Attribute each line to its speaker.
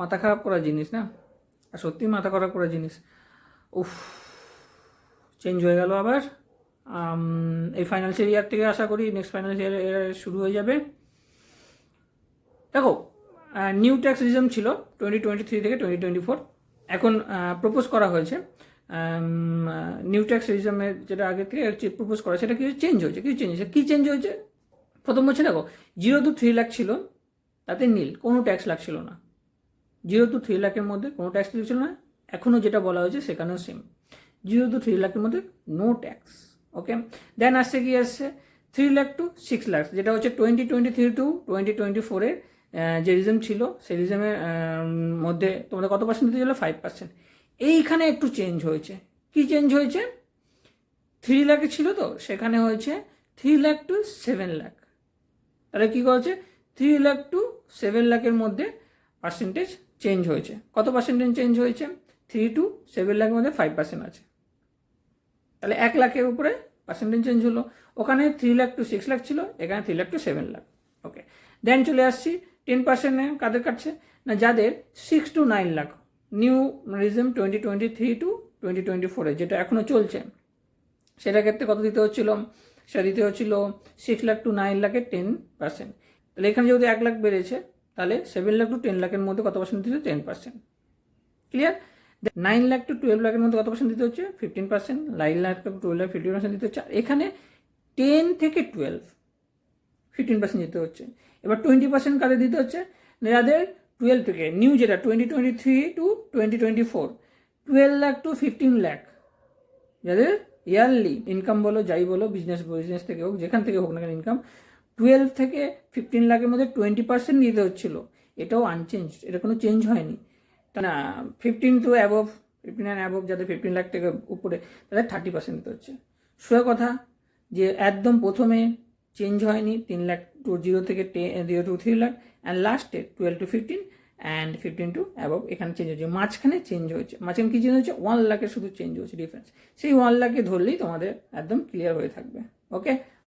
Speaker 1: মাথা খারাপ করার জিনিস না? আর সত্যি মাথা খারাপ করার জিনিস। উফ চেঞ্জ হয়ে গেল আবার। এই ফাইন্যান্সিয়াল ইয়ার থেকে আশা করি নেক্সট ফাইন্যান্সিয়াল ইয়ার শুরু হয়ে যাবে। দেখো নিউ ট্যাক্স রিজম ছিল টোয়েন্টি টোয়েন্টি থ্রি থেকে টোয়েন্টি টোয়েন্টি ফোর এখন প্রপোজ করা হয়েছে। নিউ ট্যাক্স রিজমের যেটা আগে থেকে প্রপোজ করা, সেটা কিছু চেঞ্জ হয়েছে? কিছু চেঞ্জ হয়েছে? কী চেঞ্জ হয়েছে? প্রথম বলছে দেখো জিরো টু থ্রি লাখ ছিল, তাতে নীল, কোনো ট্যাক্স লাগছিল না। জিরো টু থ্রি লাখের মধ্যে কোনো ট্যাক্স ছিল না এখনও যেটা বলা হয়েছে সেখানেও সেম জিরো টু থ্রি লাখের মধ্যে নো ট্যাক্স ওকে দেন আসছে কি আসছে? Three lakh to six lakh যেটা হচ্ছে twenty twenty three to twenty twenty ফোরের যে রিজম ছিল, সেই রিজমের মধ্যে তোমাদের কত পার্সেন্ট দিতে ছিল ফাইভ পার্সেন্ট এইখানে একটু চেঞ্জ হয়েছে। কি চেঞ্জ হয়েছে? থ্রি লাখে ছিল তো, সেখানে হয়েছে three lakh to seven lakh তাহলে কী করেছে? থ্রি লাখ টু সেভেন লাখের মধ্যে পার্সেন্টেজ চেঞ্জ হয়েছে। কত পার্সেন্টেজ চেঞ্জ হয়েছে? থ্রি টু সেভেন লাখের মধ্যে ফাইভ পার্সেন্ট আছে। তাহলে এক লাখের উপরে পার্সেন্টেজ চেঞ্জ হলো। ওখানে three lakh to six lakh ছিল, এখানে three lakh to seven lakh okay then চলে আসছি টেন পার্সেন্টে কাদের কাটছে না, যাদের six to nine lakh new regime twenty twenty three to twenty twenty ফোরে যেটা এখনও চলছে। সেটার ক্ষেত্রে কত দিতে হচ্ছিল? সেটা দিতে হচ্ছিল সিক্স লাখ টু নাইন লাখের টেন পার্সেন্ট তাহলে এখানে যেহেতু এক লাখ বেড়েছে তাহলে সেভেন লাখ টু টেন লাখের মধ্যে কত পার্সেন্ট দিতে ten percent clear nine lakh to twelve লাখের মধ্যে কত পার্সেন্ট দিতে হচ্ছে? Fifteen percent nine lakh to twelve lakh fifteen percent দিতে হচ্ছে। আর এখানে টেন থেকে টুয়েলভ ফিফটিন পার্সেন্ট দিতে হচ্ছে। এবার টোয়েন্টি পার্সেন্ট কাদের দিতে হচ্ছে? যাদের টুয়েলভ থেকে নিউ যেটা twenty twenty three to twenty twenty four twelve lakh to fifteen lakh যাদের ইয়ারলি ইনকাম বলো, যাই বলো বিজনেস বিজনেস থেকে হোক, যেখান থেকে হোক না কেন ইনকাম টুয়েলভ থেকে ফিফটিন লাখের মধ্যে টোয়েন্টি পার্সেন্ট দিতে হচ্ছিল। এটাও আনচেঞ্জ এটা কোনো চেঞ্জ হয়নি। তা না fifteen to above fifteen and above যাদের ফিফটিন লাখ থেকে উপরে, তাদের থার্টি পার্সেন্ট দিতে হচ্ছে। সোজা কথা যে একদম প্রথমে চেঞ্জ হয়নি, তিন লাখ টু জিরো থেকে টে zero to three lakh and লাস্টে twelve to fifteen and fifteen to above এখানে চেঞ্জ হয়েছে। মাঝখানে চেঞ্জ হয়েছে। মাঝখানে কী চেঞ্জ হয়েছে? ওয়ান লাখের শুধু চেঞ্জ হয়েছে ডিফারেন্স সেই ওয়ান লাখে ধরলেই তোমাদের একদম ক্লিয়ার হয়ে থাকবে। ওকে